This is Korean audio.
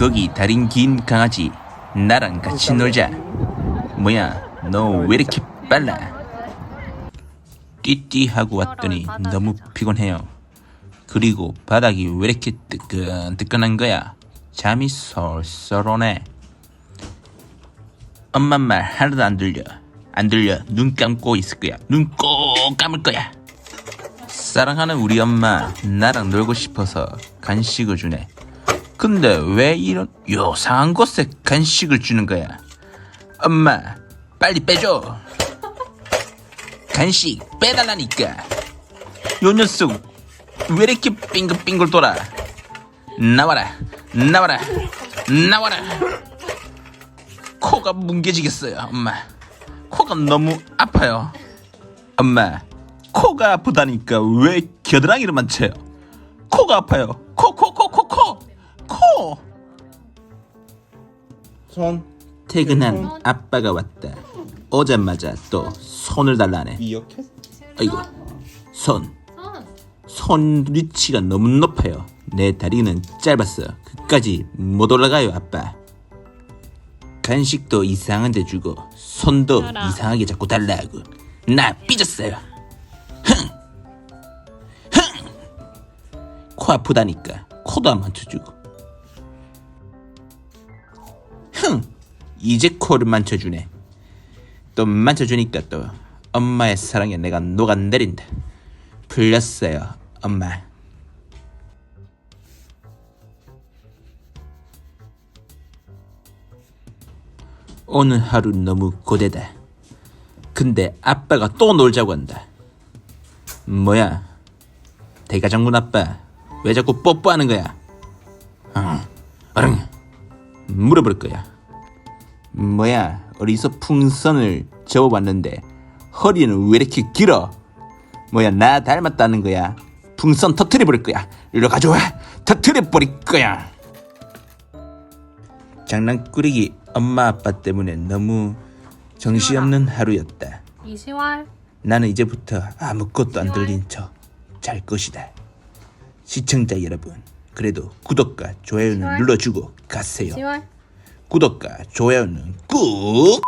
거기 다린 긴 강아지 나랑 같이 놀자. 뭐야 너 왜 이렇게 빨라? 띠띠 하고 왔더니 너무 피곤해요. 그리고 바닥이 왜 이렇게 뜨끈뜨끈한 거야? 잠이 솔솔 오네. 엄마 말 하나도 안 들려. 안 들려. 눈 감고 있을 거야. 눈 꼭 감을 거야. 사랑하는 우리 엄마 나랑 놀고 싶어서 간식을 주네 근데 왜 이런 요상한 곳에 간식을 주는 거야? 엄마 빨리 빼줘. 간식 빼달라니까. 요 녀석 왜 이렇게 빙글빙글 돌아? 나와라 나와라 나와라. 코가 뭉개지겠어요 엄마. 코가 너무 아파요. 엄마 코가 아프다니까 왜 겨드랑이를만 쳐요? 코가 아파요. 코 손 퇴근한 아빠가 왔다 오자마자 또 손을 달라네 이렇게 아이고 손 손. 손 위치가 너무 높아요. 내 다리는 짧았어. 끝까지 못 올라가요, 아빠. 간식도 이상한 데 주고 손도 알아. 이상하게 자꾸 달라고. 나 삐졌어요. 흥! 흥! 코 아프다니까 코도 안 만져주고. 흥! 이제 코를 만져주네. 또 만져주니까 또 엄마의 사랑에 내가 녹아내린다. 풀렸어요, 엄마. 오늘 하루 너무 고되다. 근데 아빠가 또 놀자고 한다. 뭐야? 대가장군 아빠, 왜 자꾸 뽀뽀하는 거야? 어, 어릉, 물어볼 거야. 뭐야, 어디서 풍선을 접어봤는데 허리는 왜 이렇게 길어? 뭐야 나 닮았다는 거야? 풍선 터트려 버릴 거야. 일로 가져와. 터트려 버릴 거야. 장난꾸러기 엄마 아빠 때문에 너무 정신없는 하루였다. 이시월. 나는 이제부터 아무것도 안 들린 척 잘 것이다. 시청자 여러분 그래도 구독과 좋아요는 눌러주고 가세요. 구독과 좋아요는 꾹